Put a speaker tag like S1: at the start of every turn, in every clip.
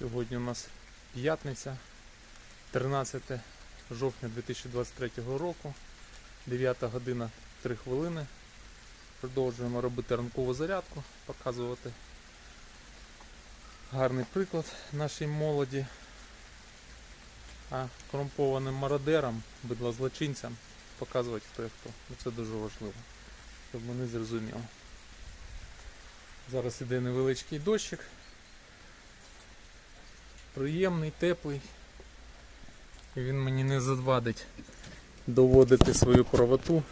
S1: Сьогодні у нас п'ятниця, 13 жовтня 2023 року, 9 година 3 хвилини. Продовжуємо робити ранкову зарядку, показувати гарний приклад нашій молоді, а корумпованим мародерам, бидлозлочинцям показувати хто є хто. Ну, Це дуже важливо, щоб вони зрозуміли. Зараз іде невеличкий дощик. Приємний, теплий. І він мені не завадить доводити свою правоту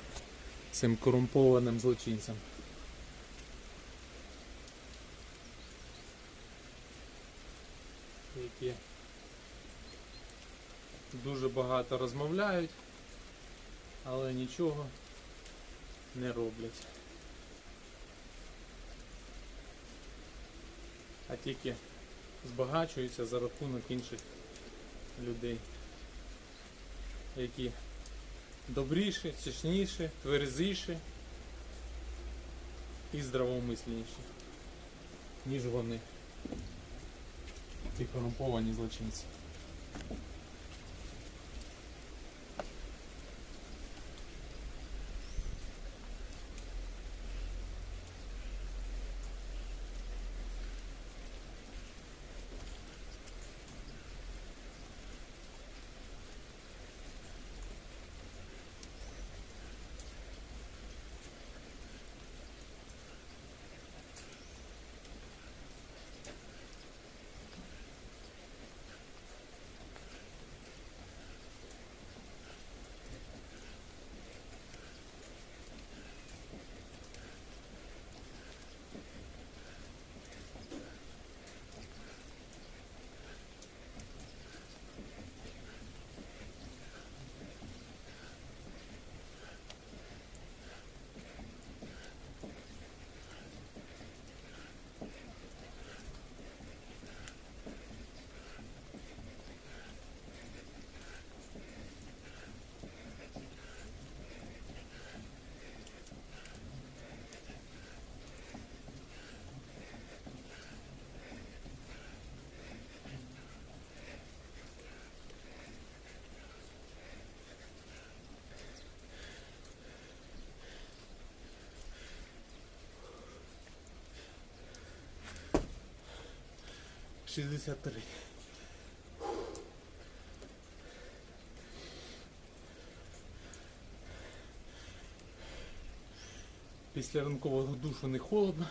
S1: цим корумпованим злочинцям. Які дуже багато розмовляють, але нічого не роблять. А тільки збагачуються за рахунок інших людей, які добріші, чесніші, тверезіші і здравомисленіші, ніж вони. Ті корумповані злочинці. Шістдесят три. Після ранкового душу не холодно.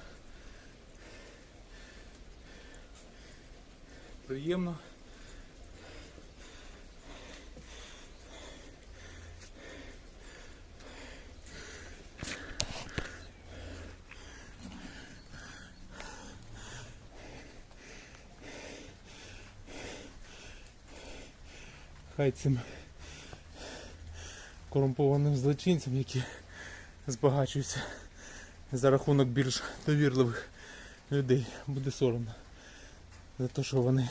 S1: Приємно. Хай цим корумпованим злочинцям, які збагачуються за рахунок більш довірливих людей, буде соромно за те, що вони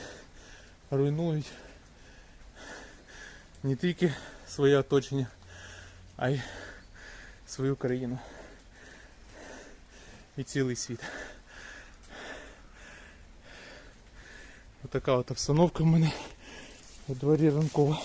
S1: руйнують не тільки своє оточення, а й свою країну і цілий світ. Отака от обстановка в мене у дворі ранкова.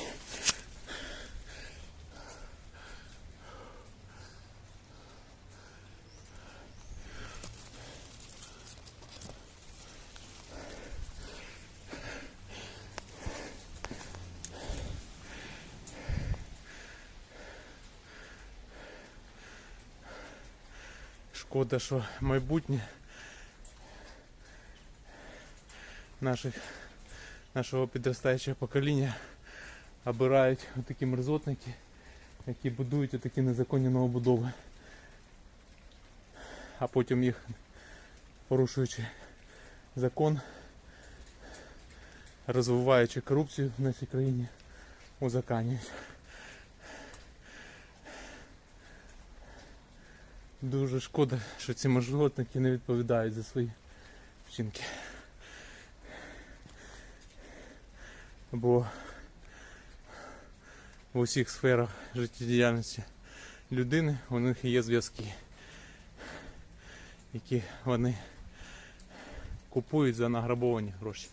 S1: Шкода, що майбутнє наших, нашого підростаючого покоління обирають такі мерзотники, які будують такі незаконні новобудови. А потім їх, порушуючи закон, розвиваючи корупцію в нашій країні, узаканюють. Дуже шкода, що ці можливотники не відповідають за свої вчинки. Бо в усіх сферах життєдіяльності людини у них є зв'язки, які вони купують за награбовані гроші.